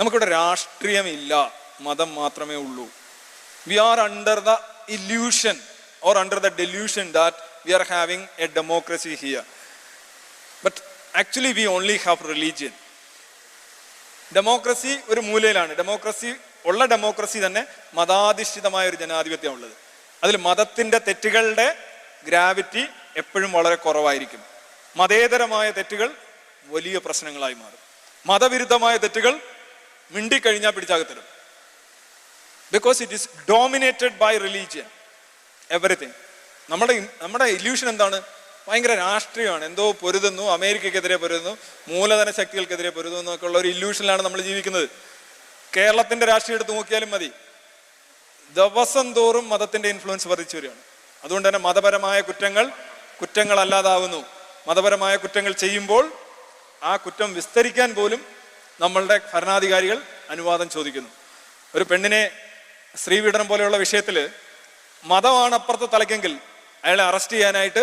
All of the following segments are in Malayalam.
നമുക്കിവിടെ രാഷ്ട്രീയമില്ല. മതം മാത്രമേ ഉള്ളൂ. We are under the illusion or under the delusion that we are having a democracy here but actually we only have religion democracy ഒരു മൂലയിലാണ്. ഡെമോക്രസി ഉള്ള ഡെമോക്രസി തന്നെ മതാധിഷ്ഠിതമായ ഒരു ജനാധിപത്യം ഉള്ളത്. അതിൽ മതത്തിന്റെ തെറ്റുകളുടെ ഗ്രാവിറ്റി എപ്പോഴും വളരെ കുറവായിരിക്കും. മതേതരമായ തെറ്റുകൾ വലിയ പ്രശ്നങ്ങളായി മാറും. മതവിരുദ്ധമായ തെറ്റുകൾ മിണ്ടിക്കഴിഞ്ഞാൽ പിടിച്ചകത്തിടും because it is dominated by religion everything നമ്മുടെ നമ്മുടെ ഇല്യൂഷൻ എന്താണ്? ഭയങ്കര രാഷ്ട്രീയമാണ്. എന്തോ പൊരുതുന്നു അമേരിക്കക്കെതിരെ പൊരുതുന്നു മൂലധന ശക്തികൾക്കെതിരെ പൊരുതുന്നു എന്നൊക്കെ ഉള്ള ഒരു ഇല്യൂഷനിലാണ് നമ്മൾ ജീവിക്കുന്നത്. കേരളത്തിന്റെ രാഷ്ട്രീയം എടുത്ത് നോക്കിയാലും മതി. ദിവസം തോറും മതത്തിന്റെ ഇൻഫ്ലുവൻസ് വർദ്ധിച്ചു വരികയാണ്. അതുകൊണ്ട് തന്നെ മതപരമായ കുറ്റങ്ങൾ കുറ്റങ്ങളല്ലാതാവുന്നു. മതപരമായ കുറ്റങ്ങൾ ചെയ്യുമ്പോൾ ആ കുറ്റം വിസ്തരിക്കാൻ പോലും നമ്മളുടെ ഭരണാധികാരികൾ അനുവാദം ചോദിക്കുന്നു. ഒരു പെണ്ണിനെ സ്ത്രീപീഡനം പോലെയുള്ള വിഷയത്തിൽ മതമാണ് അപ്പുറത്ത് തലയ്ക്കെങ്കിൽ അയാളെ അറസ്റ്റ് ചെയ്യാനായിട്ട്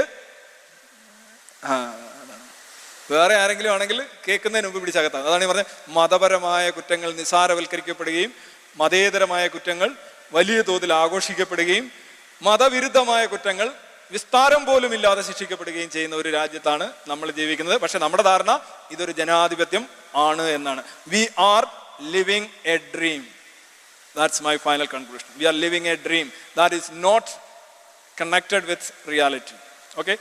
വേറെ ആരെങ്കിലും ആണെങ്കിൽ കേൾക്കുന്നതിന് മുമ്പ് പിടിച്ചകത്താം. അതാണ് ഈ പറഞ്ഞത് മതപരമായ കുറ്റങ്ങൾ നിസാരവൽക്കരിക്കപ്പെടുകയും മതേതരമായ കുറ്റങ്ങൾ വലിയ തോതിൽ ആഘോഷിക്കപ്പെടുകയും മതവിരുദ്ധമായ കുറ്റങ്ങൾ വിസ്താരം പോലും ഇല്ലാതെ ശിക്ഷിക്കപ്പെടുകയും ചെയ്യുന്ന ഒരു രാജ്യത്താണ് നമ്മൾ ജീവിക്കുന്നത്. പക്ഷെ നമ്മുടെ ധാരണ ഇതൊരു ജനാധിപത്യം ആണ് എന്നാണ് we are living a dream that's my final conclusion we are living a dream that is not connected with reality okay